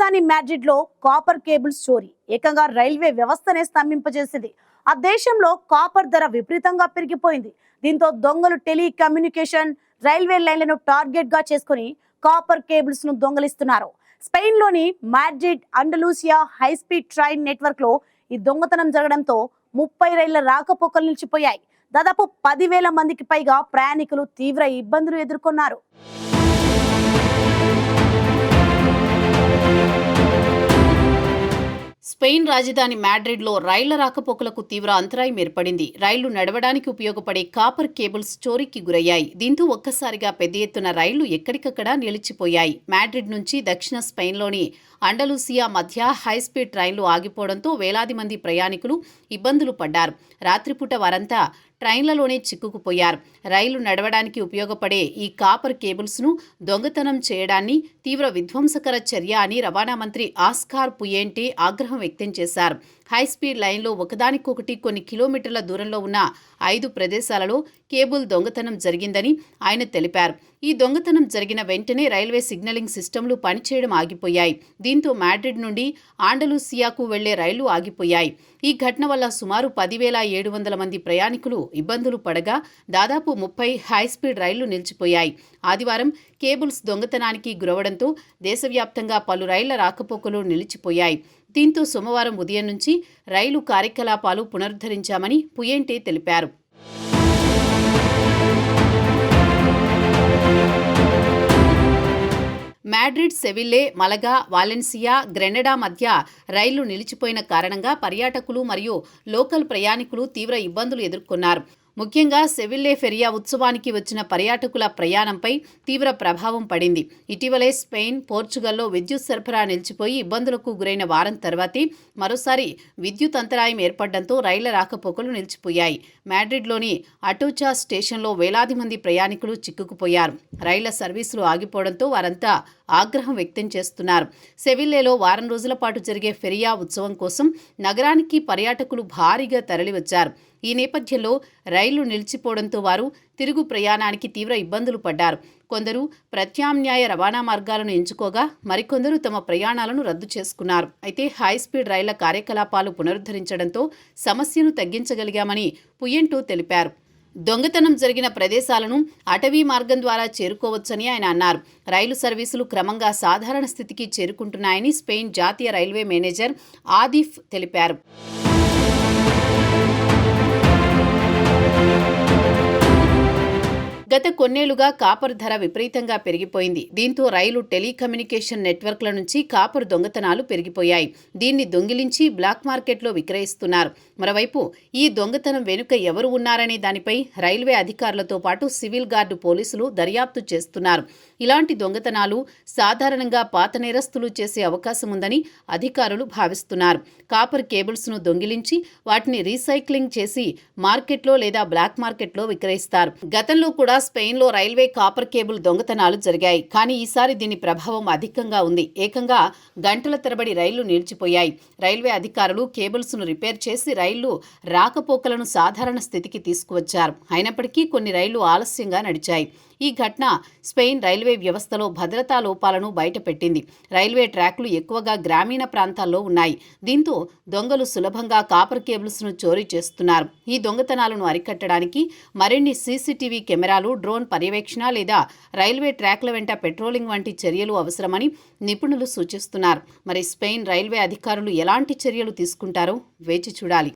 రాజధాని మ్యాడ్రిడ్లో copper cables story ఏకంగా రైల్వే వ్యవస్థనే స్తంభింపజేసింది. ఆ దేశంలో కాపర్ ధర విపరీతంగా పెరిగిపోయింది. దీంతో దొంగలు టెలికమ్యూనికేషన్ రైల్వే లైన్లను టార్గెట్గా చేసుకుని కాపర్ కేబుల్స్ను దొంగలిస్తున్నారు. స్పెయిన్లోని Madrid Andalusia high speed train నెట్వర్క్లో ఈ దొంగతనం జరగడంతో ముప్పై రైళ్ళ రాకపోకలు నిలిచిపోయాయి. దాదాపు పదివేల మందికి పైగా ప్రయాణికులు తీవ్ర ఇబ్బందులు ఎదుర్కొన్నారు. స్పెయిన్ రాజధాని మాడ్రిడ్లో రైళ్ళ రాకపోకలకు తీవ్ర అంతరాయం ఏర్పడింది. రైళ్ళు నడవడానికి ఉపయోగపడే కాపర్ కేబుల్స్ చోరీకి గురయ్యాయి. దీంతో ఒక్కసారిగా పెద్ద ఎత్తున రైళ్ళు ఎక్కడికక్కడ నిలిచిపోయాయి. మాడ్రిడ్ నుంచి దక్షిణ స్పెయిన్లోని అండలూసియా మధ్య హైస్పీడ్ ట్రైన్లు ఆగిపోవడంతో వేలాది మంది ప్రయాణికులు ఇబ్బందులు పడ్డారు. రాత్రిపూట వారంతా ట్రైన్లలోనే చిక్కుకుపోయారు. రైలు నడవడానికి ఉపయోగపడే ఈ కాపర్ కేబుల్స్ను దొంగతనం చేయడాన్ని తీవ్ర విధ్వంసకర చర్య అని రవాణా మంత్రి ఆస్కార్ పుయేంటే ఆగ్రహం వ్యక్తం చేశారు. హైస్పీడ్ లైన్లో ఒకదానికొకటి కొన్ని కిలోమీటర్ల దూరంలో ఉన్న ఐదు ప్రదేశాలలో కేబుల్ దొంగతనం జరిగిందని ఆయన తెలిపారు. ఈ దొంగతనం జరిగిన వెంటనే రైల్వే సిగ్నలింగ్ సిస్టమ్లు పనిచేయడం ఆగిపోయాయి. దీంతో మాడ్రిడ్ నుండి ఆండలూసియాకు వెళ్ళే రైళ్ళు ఆగిపోయాయి. ఈ ఘటన వల్ల సుమారు పదివేల ఏడు వందల మంది ప్రయాణికులు ఇబ్బందులు పడగా దాదాపు ముప్పై హైస్పీడ్ రైళ్ళు నిలిచిపోయాయి. ఆదివారం కేబుల్స్ దొంగతనానికి గురవడంతో దేశవ్యాప్తంగా పలు రైళ్ళ రాకపోకలు నిలిచిపోయాయి. దీంతో సోమవారం ఉదయం నుంచి రైలు కార్యకలాపాలు పునరుద్ధరించామని పుయేంటే తెలిపారు. Madrid Seville Malaga Valencia Granada మధ్య రైళ్ళు నిలిచిపోయిన కారణంగా పర్యాటకులు మరియు లోకల్ ప్రయాణికులు తీవ్ర ఇబ్బందులు ఎదుర్కొన్నారు. ముఖ్యంగా సెవిల్లే ఫెరియా ఉత్సవానికి వచ్చిన పర్యాటకుల ప్రయాణంపై తీవ్ర ప్రభావం పడింది. ఇటీవలే స్పెయిన్ పోర్చుగల్లో విద్యుత్ సరఫరా నిలిచిపోయి ఇబ్బందులకు గురైన వారం తర్వాతే మరోసారి విద్యుత్ అంతరాయం ఏర్పడడంతో రైళ్ళ రాకపోకలు నిలిచిపోయాయి. మాడ్రిడ్లోని అటూచా స్టేషన్లో వేలాది మంది ప్రయాణికులు చిక్కుకుపోయారు. రైళ్ళ సర్వీసులు ఆగిపోవడంతో వారంతా ఆగ్రహం వ్యక్తం చేస్తున్నారు. సెవిల్లేలో వారం రోజుల పాటు జరిగే ఫెరియా ఉత్సవం కోసం నగరానికి పర్యాటకులు భారీగా తరలివచ్చారు. ఈ నేపథ్యంలో రైళ్ళు నిలిచిపోవడంతో వారు తిరుగు ప్రయాణానికి తీవ్ర ఇబ్బందులు పడ్డారు. కొందరు ప్రత్యామ్నాయ రవాణా మార్గాలను ఎంచుకోగా మరికొందరు తమ ప్రయాణాలను రద్దు చేసుకున్నారు. అయితే హైస్పీడ్ రైళ్ళ కార్యకలాపాలు పునరుద్ధరించడంతో సమస్యను తగ్గించగలిగామని పుయ్యంటూ తెలిపారు. దొంగతనం జరిగిన ప్రదేశాలను అటవీ మార్గం ద్వారా చేరుకోవచ్చని ఆయన అన్నారు. రైలు సర్వీసులు క్రమంగా సాధారణ స్థితికి చేరుకుంటున్నాయని స్పెయిన్ జాతీయ రైల్వే మేనేజర్ ఆదిఫ్ తెలిపారు. గత కొన్నేళ్ళుగా కాపర్ ధర విపరీతంగా పెరిగిపోయింది. దీంతో రైలు టెలికమ్యూనికేషన్ నెట్వర్క్ల నుంచి కాపర్ దొంగతనాలు పెరిగిపోయాయి. దీన్ని దొంగిలించి బ్లాక్ మార్కెట్లో విక్రయిస్తున్నారు. మరోవైపు ఈ దొంగతనం వెనుక ఎవరు ఉన్నారనే దానిపై రైల్వే అధికారులతో పాటు సివిల్ గార్డు పోలీసులు దర్యాప్తు చేస్తున్నారు. ఇలాంటి దొంగతనాలు సాధారణంగా పాత నేరస్తులు చేసే అవకాశం ఉందని అధికారులు భావిస్తున్నారు. కాపర్ కేబుల్స్ను దొంగిలించి వాటిని రీసైక్లింగ్ చేసి మార్కెట్లో లేదా బ్లాక్ మార్కెట్లో విక్రయిస్తారు. గతంలో కూడా స్పెయిన్లో రైల్వే కాపర్ కేబుల్ దొంగతనాలు జరిగాయి. కానీ ఈసారి దీని ప్రభావం అధికంగా ఉంది. ఏకంగా గంటల తరబడి రైళ్ళు నిలిచిపోయాయి. రైల్వే అధికారులు కేబుల్స్ను రిపేర్ చేసి రైళ్ళు రాకపోకలను సాధారణ స్థితికి తీసుకువచ్చారు. అయినప్పటికీ కొన్ని రైళ్ళు ఆలస్యంగా నడిచాయి. ఈ ఘటన స్పెయిన్ రైల్వే వ్యవస్థలో భద్రతా లోపాలను బయటపెట్టింది. రైల్వే ట్రాక్లు ఎక్కువగా గ్రామీణ ప్రాంతాల్లో ఉన్నాయి. దీంతో దొంగలు సులభంగా కాపర్ కేబుల్స్ను చోరీ చేస్తున్నారు. ఈ దొంగతనాలను అరికట్టడానికి మరిన్ని సీసీటీవీ కెమెరాలు డ్రోన్ పర్యవేక్షణ లేదా రైల్వే ట్రాక్ల వెంట పెట్రోలింగ్ వంటి చర్యలు అవసరమని నిపుణులు సూచిస్తున్నారు. మరి స్పెయిన్ రైల్వే అధికారులు ఎలాంటి చర్యలు తీసుకుంటారో వేచి చూడాలి.